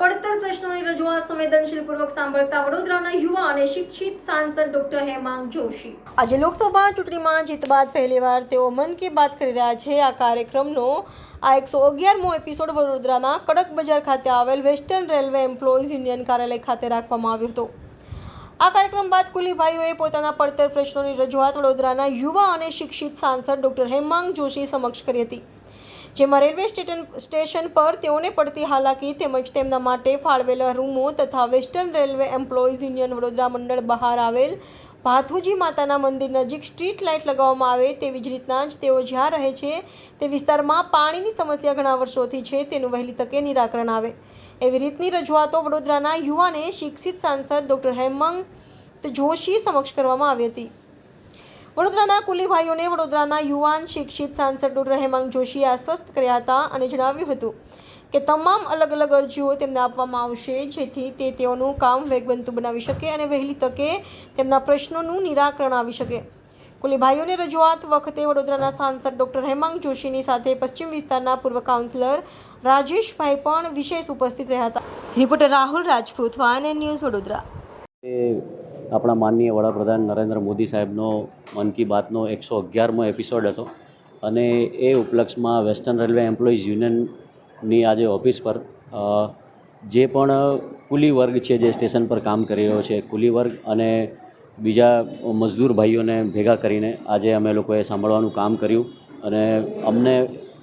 પડતર પ્રશ્નોની રજૂઆત સંવેદનશીલપૂર્વક સાંભળતા વડોદરાના યુવા અને શિક્ષિત સાંસદ ડોક્ટર હેમાંગ જોશી. આજે લોકસભા ચૂંટણીમાં જીત બાદ પહેલીવાર તેઓ મન કી બાત કરી રહ્યા છે. આ કાર્યક્રમનો આ એકસો અગિયારમો એપિસોડ વડોદરાના કડક બજાર ખાતે આવેલ વેસ્ટર્ન રેલવે એમ્પ્લોઈઝ યુનિયન કાર્યાલય ખાતે રાખવામાં આવ્યો હતો. આ કાર્યક્રમ બાદ કુલીભાઈઓએ પોતાના પડતર પ્રશ્નોની રજૂઆત વડોદરાના યુવા અને શિક્ષિત સાંસદ ડોક્ટર હેમાંગ જોશી સમક્ષ કરી હતી. જેમાં રેલવે સ્ટેશન પર તેઓને પડતી હાલાકી તેમજ તેમના માટે ફાળવેલા રૂમો તથા western railway employees union Vadodara મંડળ બહાર આવેલ ભાથુજી માતાના મંદિર નજીક સ્ટ્રીટ લાઇટ લગાવવામાં આવે તેવી જ રીતના જ તેઓ જ્યાં રહે છે તે વિસ્તારમાં પાણીની સમસ્યા ઘણા વર્ષોથી છે તેનું વહેલી તકે નિરાકરણ આવે. એવી રીતની રજૂઆતો વડોદરાના યુવાને શિક્ષિત સાંસદ ડોક્ટર હેમંત જોશી સમક્ષ કરવામાં આવી હતી. વડોદરાના કુલીભાઈઓને વડોદરાના યુવાન, શિક્ષિત, સાંસદ ડોક્ટર હેમાંગ જોશીએ આશ્વસ્ત કર્યા હતા અને જણાવ્યું હતું કે તમામ અલગ અલગ અરજીઓ તેમને આપવામાં આવશે, જેથી તે તેઓનું કામ વેગવંતુ બનાવી શકે અને વહેલી તકે તેમના પ્રશ્નોનું નિરાકરણ આવી શકે. કુલીભાઈઓને રજૂઆત વખતે વડોદરાના સાંસદ ડોક્ટર હેમાંગ જોશીની સાથે પશ્ચિમ વિસ્તારના પૂર્વ કાઉન્સિલર રાજેશભાઈ પણ વિશેષ ઉપસ્થિત રહ્યા હતા. Reporter Rahul Rajput, One News Vadodara. આપણા માનનીય વડાપ્રધાન નરેન્દ્ર મોદી સાહેબનો મન કી બાતનો એકસો અગિયારમો એપિસોડ હતો. અને એ ઉપલક્ષમાં વેસ્ટર્ન રેલવે એમ્પ્લોઈઝ યુનિયનની આજે ઓફિસ પર જે પણ કુલી વર્ગ છે જે સ્ટેશન પર કામ કરી રહ્યો છે, કુલી વર્ગ અને બીજા મજદૂર ભાઈઓને ભેગા કરીને આજે અમે લોકોએ સાંભળવાનું કામ કર્યું. અને અમને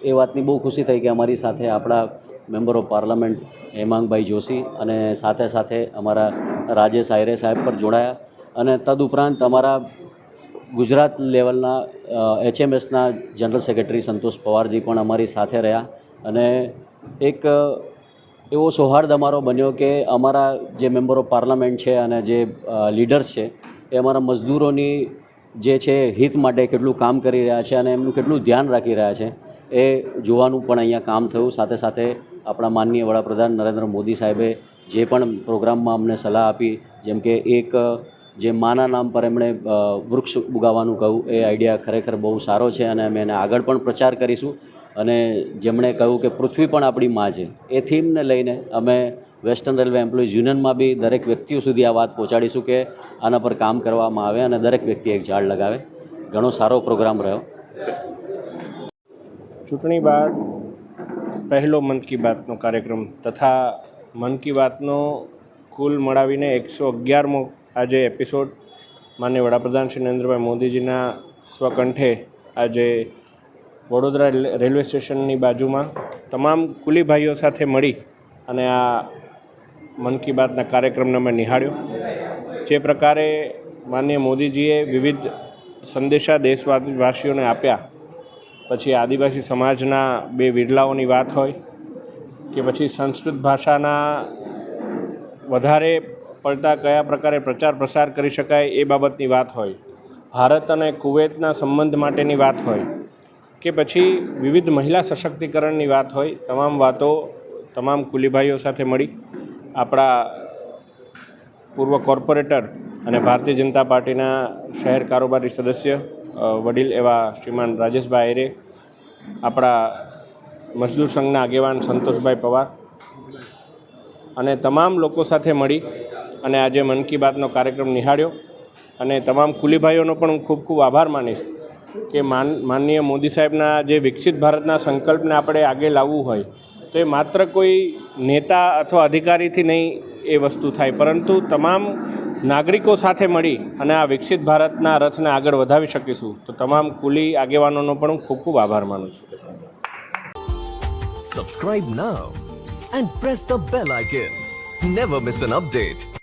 એ વાતની બહુ ખુશી થઈ કે અમારી સાથે આપણા member of parliament Hemangbhai Joshi અને સાથે સાથે અમારા રાજેશ આયરે સાહેબ પણ જોડાયા. અને તદુપરાંત અમારા ગુજરાત લેવલના એચએમએસના જનરલ સેક્રેટરી સંતોષ પવારજી પણ અમારી સાથે રહ્યા. અને એક એવો સૌહાર્દ અમારો બન્યો કે અમારા જે મેમ્બર ઓફ પાર્લામેન્ટ છે અને જે લીડર્સ છે, એ અમારા મજદૂરોની જે છે, હિત માટે કેટલું કામ કરી રહ્યા છે અને એમનું કેટલું ધ્યાન રાખી રહ્યા છે, એ જોવાનું પણ અહીંયા કામ થયું. સાથે સાથે આપણા માનનીય વડાપ્રધાન નરેન્દ્ર મોદી સાહેબે જે પણ પ્રોગ્રામમાં અમને સલાહ આપી, જેમ કે એક, જે માના નામ પર એમણે વૃક્ષ ઉગાવવાનું કહ્યું, એ આઈડિયા ખરેખર બહુ સારો છે અને અમે એને આગળ પણ પ્રચાર કરીશું. અને જેમણે કહ્યું કે પૃથ્વી પણ આપણી માં છે, એ થીમને લઈને અમે વેસ્ટર્ન રેલવે એમ્પ્લોઈઝ યુનિયનમાં બી દરેક વ્યક્તિઓ સુધી આ વાત પહોંચાડીશું કે આના પર કામ કરવામાં આવે અને દરેક વ્યક્તિ એક ઝાડ લગાવે. ઘણો સારો પ્રોગ્રામ રહ્યો. ચૂંટણી બાદ પહેલો મન કી બાતનો કાર્યક્રમ તથા મન કી બાતનો કુલ મળાવીને એકસો અગિયારમો આજે એપિસોડ માન્ય વડાપ્રધાન શ્રી નરેન્દ્રભાઈ મોદીજીના સ્વકંઠે આજે વડોદરા રેલવે સ્ટેશનની બાજુમાં તમામ કુલી ભાઈઓ સાથે મળી અને આ મન કી બાતના કાર્યક્રમને અમે નિહાળ્યો. જે પ્રકારે માનનીય મોદીજીએ વિવિધ સંદેશા દેશવાસીઓને આપ્યા. પછી આદિવાસી સમાજના બે વિરલાઓની વાત હોય કે પછી સંસ્કૃત ભાષાના વધારે પડતા કયા પ્રકારે પ્રચાર પ્રસાર કરી શકાય એ બાબતની વાત હોય. ભારત અને કુવૈતના સંબંધ માટેની વાત હોય કે પછી વિવિધ મહિલા સશક્તિકરણની વાત હોય. તમામ વાતો તમામ કુલીભાઈઓ સાથે મળી. આપણા પૂર્વ કોર્પોરેટર અને ભારતીય જનતા પાર્ટીના શહેર કારોબારી સદસ્ય વડીલ એવા શ્રીમાન રાજેશભાઈ આયરે, આપણા મજદૂર સંઘના આગેવાન સંતોષભાઈ પવાર અને તમામ લોકો સાથે મળી અને આજે મન કી બાતનો કાર્યક્રમ નિહાળ્યો. અને તમામ કુલીભાઈઓનો પણ હું ખૂબ ખૂબ આભાર માનીશ કે માન, માનનીય મોદી સાહેબના જે વિકસિત ભારતના સંકલ્પને આપણે આગે લાવવું હોય તો એ માત્ર કોઈ નેતા અથવા અધિકારીથી નહીં એ વસ્તુ થાય. પરંતુ તમામ નાગરિકો સાથે મળી અને આ વિકસિત ભારતના રથને આગળ વધાવી શકીશું, તો તમામ કુલી આગેવાનોનો પણ હું ખૂબ ખૂબ આભાર માનું છું. Subscribe now and press the bell icon never miss an update.